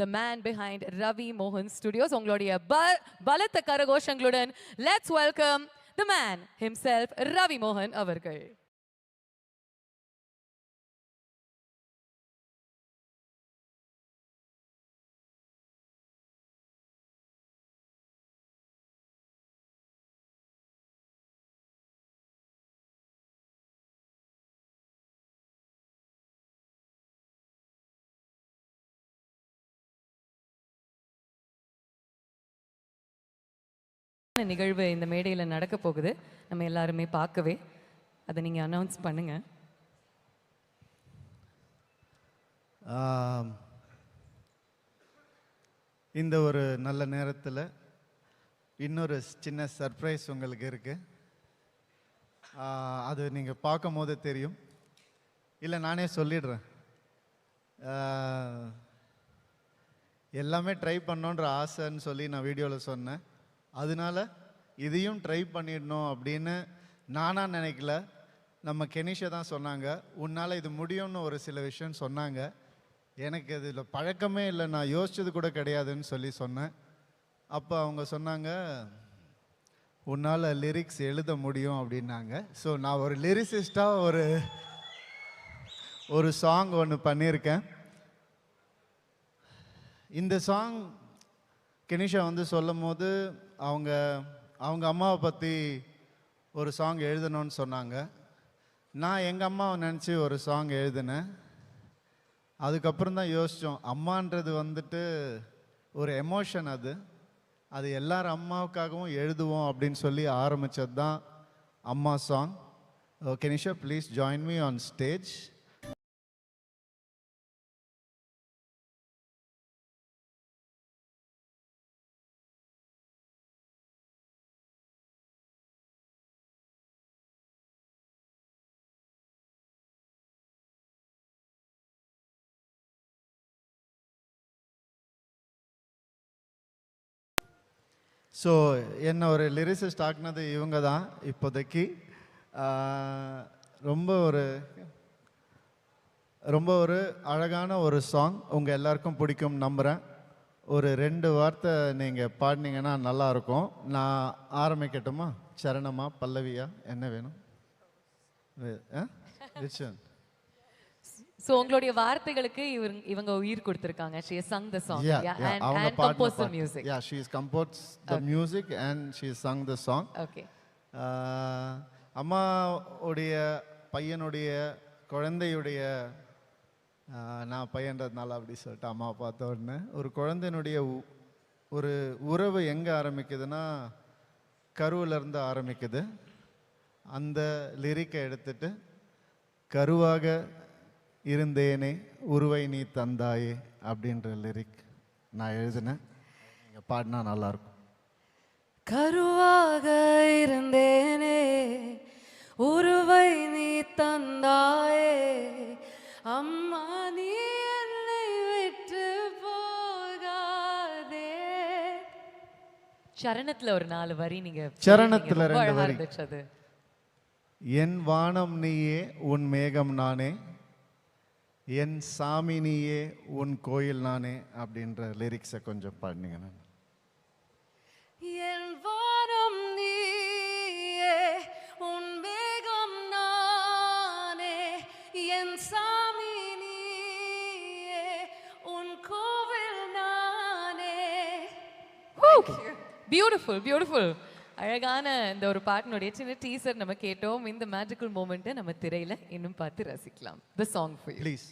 The man behind Ravi மோகன் studios உங்களுடைய ப- பலத்த கரகோஷங்களுடன் let's welcome the man himself Ravi மோகன் அவர்கள். நிகழ்வு இந்த மேடையில் நடக்க போகுது. நம்ம எல்லாருமே பார்க்கவே. அதை நீங்கள் அனௌன்ஸ் பண்ணுங்க. இந்த ஒரு நல்ல நேரத்தில் இன்னொரு சின்ன சர்ப்ரைஸ் உங்களுக்கு இருக்கு. அது நீங்கள் பார்க்கும் போது தெரியும். இல்லை நானே சொல்லிடுறேன். எல்லாமே ட்ரை பண்ணோன்ற ஆசைன்னு சொல்லி நான் வீடியோவில் சொன்னேன். அதனால இதையும் ட்ரை பண்ணிடணும் அப்படின்னு நானாக நினைக்கல. நம்ம கெனிஷா தான் சொன்னாங்க. உன்னால் இது முடியும்னு ஒரு சில விஷயம் சொன்னாங்க. எனக்கு இதில் பழக்கமே இல்லை. நான் யோசிச்சது கூட கிடையாதுன்னு சொல்லி சொன்னேன். அப்போ அவங்க சொன்னாங்க உன்னால் லிரிக்ஸ் எழுத முடியும் அப்படின்னாங்க. ஸோ நான் ஒரு லிரிசிஸ்டாக ஒரு ஒரு சாங் ஒன்று பண்ணியிருக்கேன். இந்த சாங் கெனிஷா வந்து சொல்லும் போது அவங்க அவங்க அம்மாவை பற்றி ஒரு சாங் எழுதணும்னு சொன்னாங்க. நான் எங்கள் அம்மாவை நினச்சி ஒரு சாங் எழுதினேன். அதுக்கப்புறம் தான் யோசித்தோம் அம்மான்றது வந்துட்டு ஒரு எமோஷன் அது. அது எல்லார் அம்மாவுக்காகவும் எழுதுவோம் அப்படின்னு சொல்லி ஆரம்பித்தது தான் அம்மா song Kenisha please join me on stage so என்ன ஒரு லிரிசிஸ்ட் ஆக்குனது இவங்க தான் இப்போதைக்கு. ரொம்ப ஒரு ரொம்ப ஒரு அழகான ஒரு சாங் உங்கள் எல்லாருக்கும் பிடிக்கும் நம்புகிறேன் ஒரு ரெண்டு வார்த்தை நீங்கள் பாடினீங்கன்னா நல்லாயிருக்கும். நான் ஆரம்பிக்கட்டுமா? சரணமா? பல்லவியா? என்ன வேணும்? ஆ? ரிச்சன் ஸோ உங்களுடைய வார்த்தைகளுக்கு இவங்க இவங்க உயிர் கொடுத்துருக்காங்க. She sung the song Yeah, yeah, and பாடின கம்போஸ் த பாட்டு. Music Yeah, she has composed the music and she has sung the song. Okay ah அம்மாவுடைய பையனுடைய குழந்தையுடைய ஆஹ் நான் பையன்றதுனால அப்படி சொல்லிட்டு அம்மா பார்த்த உடனே ஒரு குழந்தையினுடைய ஒரு உறவு எங்கே ஆரம்பிக்குதுன்னா கருவுல இருந்து ஆரம்பிக்குது. அந்த லிரிக்கை எடுத்துட்டு கருவாக இருந்தேனே உருவை நீ தந்தாயே அப்படின்ற லிரிக் நான் எழுதினேன். நீங்கள் பாடினா நல்லாயிருக்கும். கருவாக இருந்தேனே உருவை நீ தந்தாயே அம்மா நீ என்னை விட்டு போகாதே. சரணத்துல ஒரு நாலு வரி நீங்க சரணத்துல ரொம்ப ரெண்டு வரி. என் வானம் நீயே உன் மேகம் நானே என் சாமி நீயே உன் கோயில் நானே அப்படின்ற லிரிக்ஸை கொஞ்சம் பாடினீங்க. நான் என் வானம் நீயே உன் வேகம் நானே. என் சாமி நீயே உன் கோவில் நானே. பியூட்டிஃபுல் பியூட்டிஃபுல் அழகான இந்த ஒரு பாட்டினுடைய சின்ன டீசர் நம்ம கேட்டோம். இந்த மேஜிக்கல் மூமெண்ட்டை நம்ம திரையில இன்னும் பார்த்து ரசிக்கலாம். The song for you please